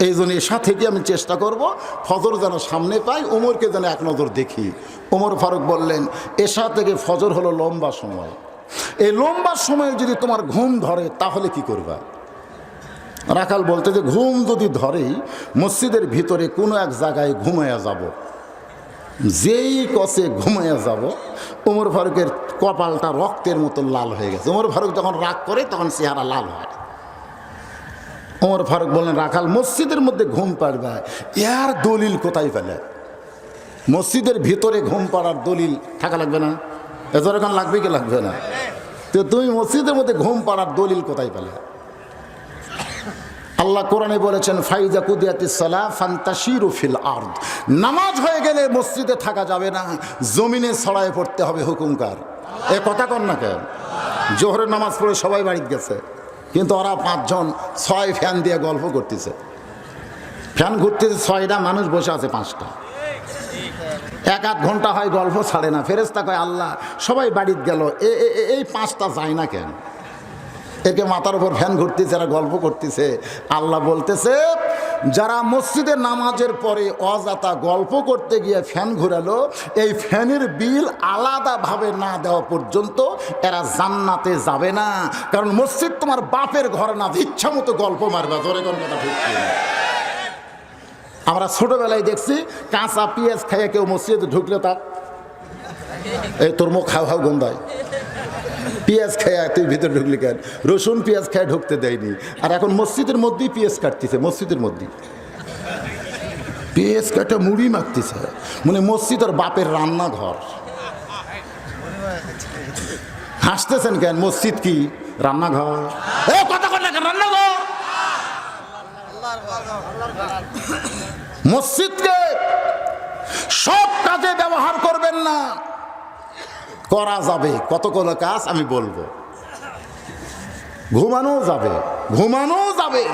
এই জন্য এসা থেকে আমি চেষ্টা করব, ফজর যেন সামনে পাই ওমরকে যেন এক নজর দেখি। ওমর ফারুক বললেন এসা থেকে ফজর হলো লম্বা সময়। এই লম্বা সময়ে যদি তোমার ঘুম ধরে, তাহলে কি করবা? রাখাল বলতে যে ঘুম যদি ধরেই, মসজিদের ভিতরে কোনো এক জায়গায় ঘুমাইয়া যাব। যেই কষে ঘুমাইয়া যাব ওমর ফারুকের কপালটা রক্তের মতো লাল হয়ে গেছে। ওমর ফারুক যখন রাগ করে, তখন চেহারা লাল হয়। ওমর ফারুক বললেন, রাখাল, মসজিদের মধ্যে ঘুম পাড়বে। ইয়ার দলিল কোথায় পেলে? মসজিদের ভিতরে ঘুম পাড়ার দলিল থাকা লাগবে না? এত এখন লাগবে কি লাগবে না? তো তুমি মসজিদের মধ্যে ঘুম পাড়ার দলিল কোথায় পেলে? আল্লাহ কোরআনে বলেছেন, ফাইজা কুদিয়াতি সালা ফান্তাশিরু ফিল আর্দ। নামাজ হয়ে গেলে মসজিদে থাকা যাবে না, জমিনে ছড়ায় পড়তে হবে হুকুমকার এ কথা কর না কেন? জোহরের নামাজ পড়ে সবাই বাড়িতে গেছে। কিন্তু ওরা পাঁচজন ছয় ফ্যান দিয়ে গল্প করতেছে। ফ্যান ঘুরতেছে ছয়টা, মানুষ বসে আছে পাঁচটা। এক আধ ঘণ্টা হয় গল্প ছাড়ে না। ফেরেস্তা কয়, আল্লাহ, সবাই বাড়িতে গেল। এই পাঁচটা যায় না কেন? একে মাথার উপর ফ্যান ঘুরতেছে, এরা গল্প করতেছে। আল্লাহ বলতেছে যারা মসজিদে নামাজের পরে অজাতা গল্প করতে গিয়ে ফ্যান ঘুরালো, এই ফ্যানের বিল আলাদাভাবে না দেওয়া পর্যন্ত এরা জান্নাতে যাবে না। কারণ মসজিদ তোমার বাপের ঘর না, ইচ্ছা মতো গল্প মারবে, জোরে কোন কথা আমরা ছোটবেলায় দেখছি, কাঁচা পেঁয়াজ খাইয়ে কেউ মসজিদে ঢুকলে তার এই তোর মুখ খাও খাও গন্ধায়। পেঁয়াজ খেয়ে তুই ভিতরে ঢুকলি কেন? রসুন, পেঁয়াজ খেয়ে, ঢুকতে দেয়নি। আর এখন মসজিদের মধ্যেই পেঁয়াজ কাটতেছে, মসজিদের মধ্যেই। পেঁয়াজ কাটা মুড়ি মাখতেছে। মানে মসজিদ আর বাপের রান্নাঘর। হাসতেছেন কেন? মসজিদ কি? রান্নাঘর। কথা রান্নাঘর। মসজিদকে সব কাজে ব্যবহার করবেন না। করা যাবে। কত কোনো কাজ আমি বলব। ঘুমানো যাবে। ঘুমানো যাবে।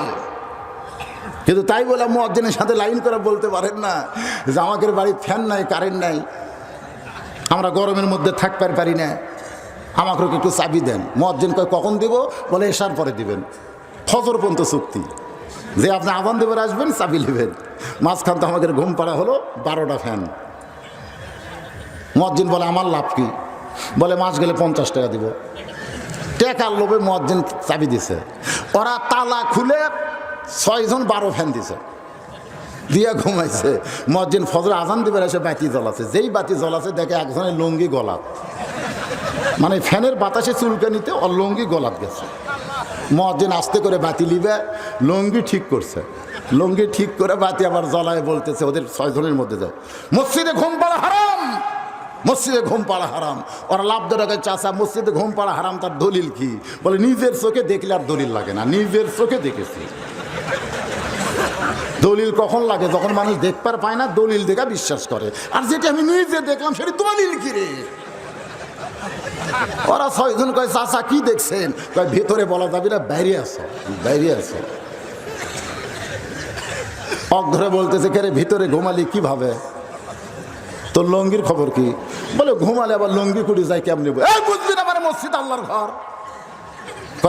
কিন্তু তাই বলে মজ্জিনের সাথে লাইন করে বলতে পারেন না যে আমাদের বাড়ির ফ্যান নাই, কারেন্ট নাই। আমরা গরমের মধ্যে থাকতে পারি না। আমাকে একটু চাবি দেন। মজ্জিন কয়, কখন দিব? বলে এসার পরে দিবেন। ফজর পর্যন্ত চুক্তি। যে আপনি আবান দেবের আসবেন, চাবি নেবেন। মাঝখান তো আমাদের ঘুম পাড়া হলো বারোটা ফ্যান। মজ্জিন বলে, আমার লাভ কি? বলে, মাস গেলে পঞ্চাশ টাকা দিব। টেকার লোভে মজ্জিন চাবি দিছে। ওরা তালা খুলে ছয়জন বারো ফ্যান দিছে। দিয়ে ঘুমাইছে। মজ্জিন ফজর আজান দিবে এসে বাতি জ্বলাছে। যেই বাতি জ্বলাছে, দেখে একজনের লুঙ্গি গলাত। মানে ফ্যানের বাতাসে চুলকে নিতে ওর লুঙ্গি গলাত গেছে। মজ্জিন আস্তে করে বাতি লিবে, লুঙ্গি ঠিক করছে। লুঙ্গি ঠিক করে বাতি আবার জ্বলায় বলতেছে, ওদের ছয়জনের মধ্যে যায় মসজিদে ঘুম পাড়া হারাম! মসজিদে ঘুম পাড়া হারাম। ওরা লাভ ধরে চাষা মসজিদে ঘুম পাড়া হারাম, তার দলিল কি? বলে, নিজের চোখে দেখলে আর দলিল লাগে না, নিজের চোখে দেখেছি। দলিল কখন লাগে? যখন মানুষ দেখবার পায় না, দলিল দেখা বিশ্বাস করে। আর যেটা আমি নিজে দেখলাম, সেটা দলিল কি রে? ওরা ছয়জন কয় চাষা কি দেখছেন? কয়, ভেতরে বলা যাবে না, বাইরে আসো বাইরে আসো অক ধরে বলতেছে, কে রে, ভিতরে ঘুমালি কীভাবে? তোর লঙ্গির খবর কি? বলে, ঘুমালে আবার লঙ্গি কুড়ি যায় কেমনি বুঝবি না মানে মসজিদ আল্লাহর ঘর।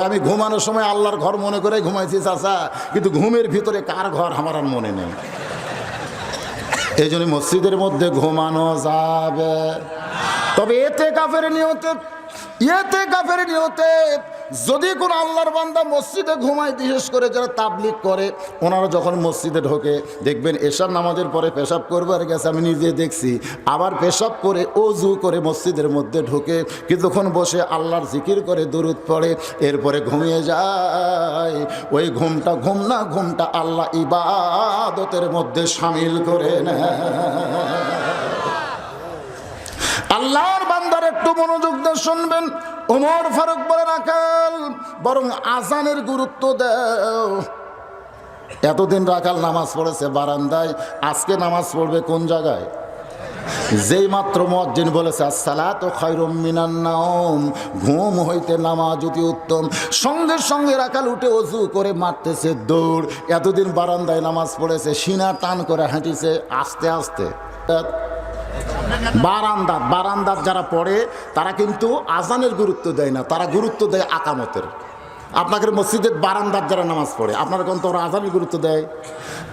আমি ঘুমানোর সময় আল্লাহর ঘর মনে করে ঘুমাইছি, চাচা, কিন্তু ঘুমের ভিতরে কার ঘর আমার আর মনে নেই? এই জন্য মসজিদের মধ্যে ঘুমানো যাবে। তবে এতে কাফের নিয়তে, এতে কাফের নিয়তে যদি কোনো আল্লাহর বান্দা মসজিদে ঘুমায়, বিশেষ করে যারা তাবলিক করে, ওনারা যখন মসজিদে ঢোকে, দেখবেন এশার নামাজের পরে পেশাব করবার গেছে, আমি নিজে দেখছি। আবার পেশাব করে, অজু করে মসজিদের মধ্যে ঢোকে, কিছুক্ষণ বসে আল্লাহর জিকির করে দূরত পড়ে, এরপরে ঘুমিয়ে যায়। ওই ঘুমটা ঘুম না, ঘুমটা আল্লাহ ইবাদতের মধ্যে সামিল করে নেয়। আল্লাহর বান্দার একটু মনোযোগ দিয়ে শুনবেন। ওমর ফারুক বলে রাখাল বরং আজানের গুরুত্ব দাও। এতদিন রাখাল নামাজ পড়েছে বারান্দায়, আজকে নামাজ পড়বে কোন জায়গায়? যেই মাত্র মজ্জিন বলেছে, আসসালাত ও খৈরম মিনান্নাম ঘুম হইতে নামাজ অতি উত্তম। সঙ্গে সঙ্গে রাখাল উঠে অজু করে মারতেছে দৌড়। এতদিন বারান্দায় নামাজ পড়েছে, সিনা টান করে হাঁটিছে, আস্তে আস্তে বারান্দাত বারান্দাত যারা পড়ে, তারা কিন্তু আজানের গুরুত্ব দেয় না, তারা গুরুত্ব দেয় আকামতের। আপনাকে মসজিদের বারান্দার যারা নামাজ পড়ে আপনারা কোন তো ওরা আজানের গুরুত্ব দেয়।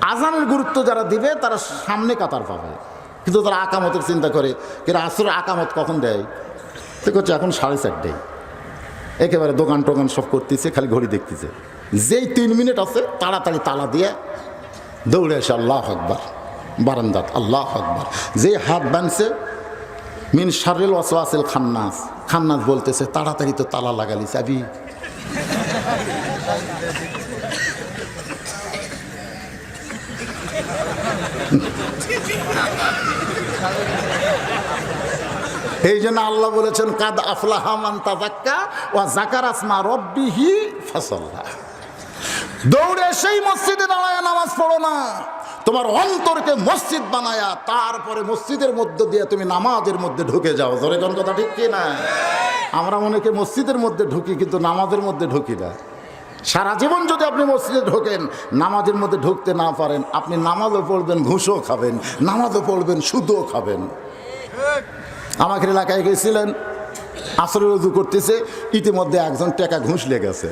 আজানের গুরুত্ব যারা দিবে, তারা সামনে কাতার পাবে। কিন্তু তারা আকামতের চিন্তা করে কিন্তু আসলে আকামত কখন দেয়? ঠিক হচ্ছে এখন সাড়ে চারটেই। একেবারে দোকান টোকান সব করতেছে, খালি ঘড়ি দেখতেছে। যেই তিন মিনিট আছে, তাড়াতাড়ি তালা দিয়ে দৌড়ে এসে আল্লাহ আকবার। বারান্দাত, আল্লাহ আকবার। যে হাত বানছে, মিন শারিল ওয়াসওয়াসিল খান্নাস। খান্নাস বলতেছে, তাড়াতাড়ি তো তালা লাগালি চাবি। এই জন্য আল্লাহ বলেছেন, কাদ আফলাহা মান তাজাক্কা ওয়া জাকার আসমা রব্বিহি ফাসাল্লাহ দৌড়ে সেই মসজিদে দাঁড়ায় নামাজ পড়ো না। তোমার অন্তরকে মসজিদ বানায়া তারপরে মসজিদের মধ্যে দিয়ে তুমি নামাজের মধ্যে ঢুকে যাও। ধরে কোন কথা ঠিক কি না? আমরা অনেকে মসজিদের মধ্যে ঢুকি, কিন্তু নামাজের মধ্যে ঢুকি না। সারা জীবন যদি আপনি মসজিদে ঢোকেন, নামাজের মধ্যে ঢুকতে না পারেন, আপনি নামাজও পড়বেন, ঘুষও খাবেন, নামাজও পড়বেন, সুদও খাবেন। আমাকে এলাকায় গেছিলেন আসরে রুজু করতেছে, ইতিমধ্যে একজন টাকা ঘুষ লেগেছে।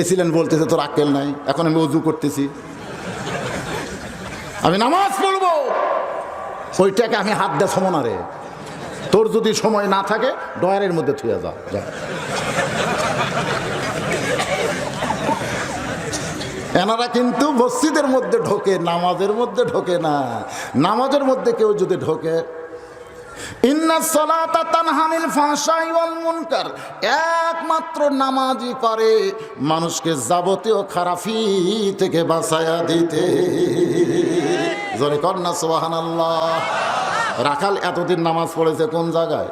এসিলেন বলতেছে, তোর আক্কেল নাই, এখন আমি উজু করতেছি। আমি নামাজ পড়ব। ওই টাকা আমি হাত দেয় সমনারে তোর যদি সময় না থাকে, ডয়ারের মধ্যে থুয়ে যা। এনারা কিন্তু মসজিদের মধ্যে ঢোকে, নামাজের মধ্যে ঢোকে না। নামাজের মধ্যে কেউ যদি ঢোকে একমাত্র নামাজই পারে মানুষকে যাবতীয় খারাপি থেকে বাঁচায়া দিতে। জোরে কর না সোহান আল্লাহ রাখাল এতদিন নামাজ পড়েছে কোন জায়গায়?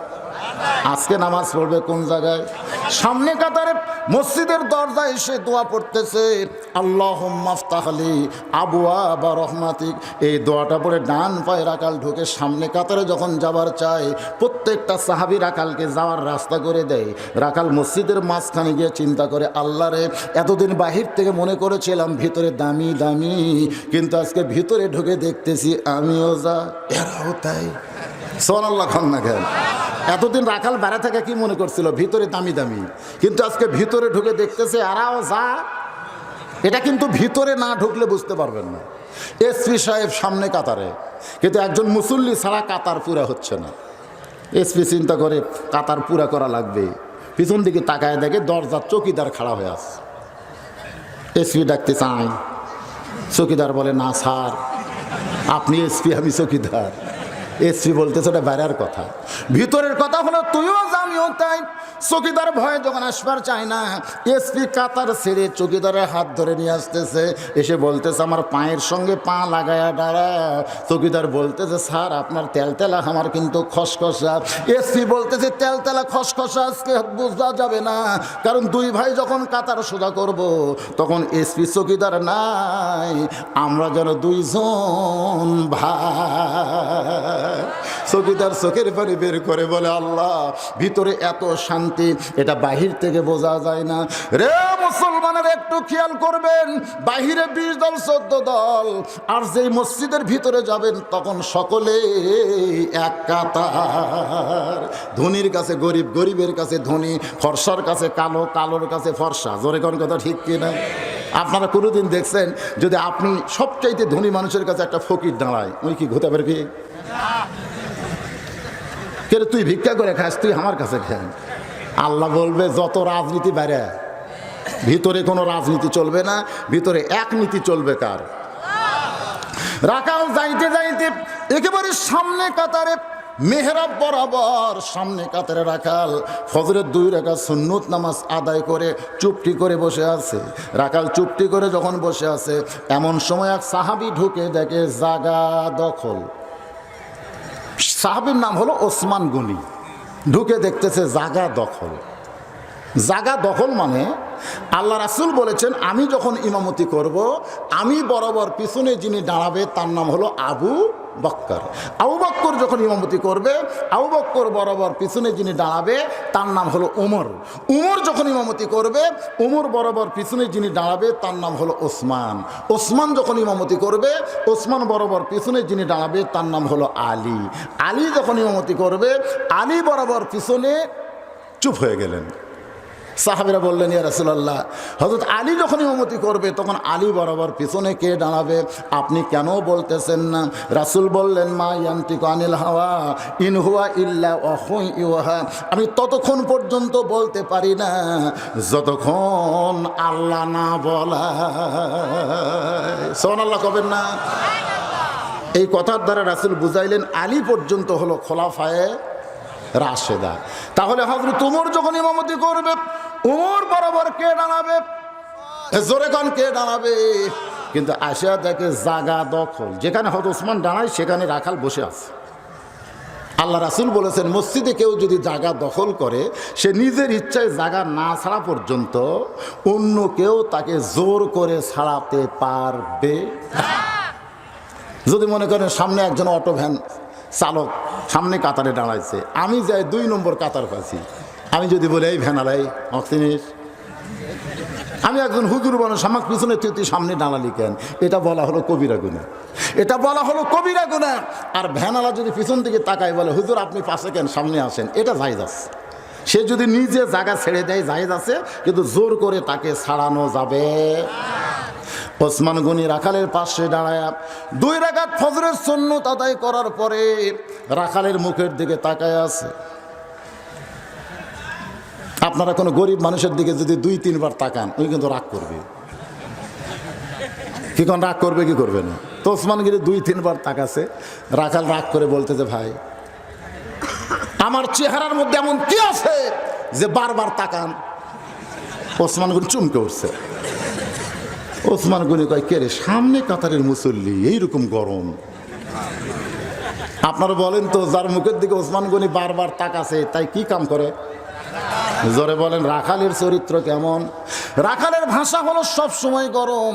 আজকে নামাজ পড়বে কোন জায়গায়? সামনে কাতারে মসজিদের দরজা এসে দোয়া পড়তেছে আল্লাহ মাফতাহলি আবুয়া বা রহমাতিক। এই দোয়াটা পড়ে ডান পায়ে রাকাল ঢুকে সামনে কাতারে যখন যাবার চায়, প্রত্যেকটা সাহাবি রাকালকে যাওয়ার রাস্তা করে দেয়। রাকাল মসজিদের মাঝখানে গিয়ে চিন্তা করে, আল্লাহ রে, এতদিন বাহির থেকে মনে করেছিলাম ভিতরে দামি দামি, কিন্তু আজকে ভিতরে ঢুকে দেখতেছি আমিও যা, এরাও তাই। সোনাল্লাহ খান না এতদিন রাখাল বেড়া থেকে কি মনে করছিল? ভিতরে দামি দামি। কিন্তু আজকে ভিতরে ঢুকে দেখতেছে, আরাও যা। এটা কিন্তু ভিতরে না ঢুকলে বুঝতে পারবেন না। এসপি সাহেব সামনে কাতারে। কিন্তু একজন মুসল্লি ছাড়া কাতার পুরা হচ্ছে না। এসপি চিন্তা করে কাতার পুরা করা লাগবে। পিছন দিকে তাকায় দেখে দরজার চকিদার খাড়া হয়ে আছে। এসপি ডাকতে চাই চকিদার বলে, না স্যার, আপনি এসপি আমি চকিদার। এসপি বলতেছে, ওটা বাইরের কথা। ভিতরের কথা হলো, তুইও জানিও তাই। চকিদার ভয়ে যখন আসবার চায় না এসপি কাতার ছেড়ে চকিদারের হাত ধরে নিয়ে আসতেছে। এসে বলতেছে, আমার পায়ের সঙ্গে পা লাগায়া দাঁড়া। চকিদার বলতেছে, স্যার, আপনার তেলতেলা আমার কিন্তু খসখসা। এসপি বলতেছে, তেলতেলা খসখসা, আজকে বোঝা যাবে না। কারণ দুই ভাই যখন কাতার সোজা করব, তখন এসপি চকিদার নাই। আমরা যেন দুইজন ভাই। চকিদার চোখের পানি বের করে বলে, আল্লাহ, ভিতরে এত শান্তি, এটা বাহির থেকে বোঝা যায় না। রে মুসলমানের, একটু খেয়াল করবেন, বাহিরে বিশ দল, চোদ্দ দল, আর যেই মসজিদের ভিতরে যাবেন, তখন সকলে এক কাতার। ধনীর কাছে গরিব, গরিবের কাছে ধনী, ফর্সার কাছে কালো, কালোর কাছে ফর্সা। জোরে কোন কথা ঠিক কিনা আপনারা কোনোদিন দেখছেন, যদি আপনি সবচাইতে ধনী মানুষের কাছে একটা ফকির দাঁড়ায় ওই কি ঘুতে পারবি? কে তুই ভিক্ষা করে খাস, তুই আমার কাছে খান আল্লাহ বলবে, যত রাজনীতি বাইরে ভিতরে কোনো রাজনীতি চলবে না, ভিতরে এক নীতি চলবে কার? রাখাল যাইতে যাইতে একেবারে সামনে কাতারে, মেহরাব বরাবর সামনে কাতারে রাখাল ফজরের দুই রেখা সুন্নত নামাজ আদায় করে চুপটি করে বসে আছে। রাখাল চুপটি করে যখন বসে আছে, এমন সময় এক সাহাবি ঢুকে দেখে জাগা দখল। সাহাবির নাম হলো ওসমান গনি। ঢুকে দেখতেছে জাগা দখল। জাগা দখল মানে আল্লাহ রাসুল বলেছেন, আমি যখন ইমামতি করব, আমি বরাবর পিছনে যিনি দাঁড়াবে, তার নাম হলো আবু বক্কর আবু বক্কর যখন ইমামতি করবে আবু বক্কর বরাবর পিছনে যিনি দাঁড়াবে, তার নাম হলো উমর। উমর যখন ইমামতি করবে, উমর বরাবর পিছনে যিনি দাঁড়াবে, তার নাম হলো ওসমান। ওসমান যখন ইমামতি করবে, ওসমান বরাবর পিছনে যিনি দাঁড়াবে, তার নাম হলো আলী। আলী যখন ইমামতি করবে, আলী বরাবর পিছনে চুপ হয়ে গেলেন। সাহাবিরা বললেন ইয়া রাসূলুল্লাহ হযরত আলী যখন ইমামতি করবে তখন আলী বরাবর পিছনে কে দাঁড়াবে? আপনি কেন বলতেছেন না? রাসূল বললেন মা ইয়ান্তিকু আনিল হাওয়া ইন হুয়া ইল্লা ওয়াহুই ইউহা। আমি ততক্ষণ পর্যন্ত বলতে পারি না যতক্ষণ আল্লাহ না বলা সোন আল্লাহ কবেন না? এই কথার দ্বারা রাসূল বুঝাইলেন আলী পর্যন্ত হলো খোলাফায়ে রাশেদা। তাহলে হজরত উমর যখন ইমামতি করবে উমর বরাবর কে দাঁড়াবে? জোরে কে দাঁড়াবে? কিন্তু আসিয়া দেখে জাগা দখল। যেখানে হয়তো ওসমান দাঁড়ায়, সেখানে রাখাল বসে আছে। আল্লাহ রাসুল বলেছেন, মসজিদে কেউ যদি জায়গা দখল করে, সে নিজের ইচ্ছায় জায়গা না ছাড়া পর্যন্ত অন্য কেউ তাকে জোর করে ছাড়াতে পারবে। যদি মনে করেন, সামনে একজন অটো ভ্যান চালক সামনে কাতারে দাঁড়াইছে। আমি যাই দুই নম্বর কাতার পাচ্ছি। আমি যদি বলি, এই ভ্যানালাই অক্সিনিস আমি একজন হুজুর মানুষ, আমার পিছনে তুই সামনে দাঁড়ালি কেন এটা বলা হলো কবিরা গুণা। এটা বলা হলো কবিরা গুণা। আর ভ্যানালা যদি পিছন দিকে তাকায় বলে, হুজুর, আপনি পাশে কেন সামনে আসেন। এটা জায়জ আছে। সে যদি নিজে জায়গা ছেড়ে দেয়, জায়জ আছে, কিন্তু জোর করে তাকে ছাড়ানো যাবে। ওসমান গনি রাখালের পাশে দাঁড়ায় দুই রাখাত ফজরের সন্ন্য আদায় করার পরে রাখালের মুখের দিকে তাকায় আছে। আপনারা কোনো গরিব মানুষের দিকে যদি দুই, তিনবার তাকান ওই কিন্তু রাগ করবে। কি কোন রাগ করবে, কি করবে না? তো ওসমানগিরি দুই, তিনবার তাকাছে। রাখাল রাগ করে বলতেছে, ভাই, আমার চেহারার মধ্যে এমন কি আছে যে বারবার তাকান? ওসমান গনি চুমকে উঠছে। ওসমান গনি কয়, কে রে, সামনে কাতারের মুসল্লি, এইরকম গরম। আপনারা বলেন তো, যার মুখের দিকে ওসমান গনি বারবার তাকাছে, তাই কি কাম করে? জোরে বলেন, রাখালের চরিত্র কেমন? রাখালের ভাষা হলো সব সময় গরম।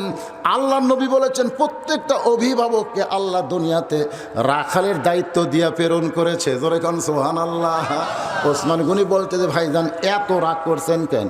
আল্লাহ নবী বলেছেন, প্রত্যেকটা অভিভাবককে আল্লাহ দুনিয়াতে রাখালের দায়িত্ব দিয়া প্রেরণ করেছে। জোরে খান সোহান আল্লাহ ওসমান গুনি বলতে যে, ভাইজান, এত রাগ করছেন কেন?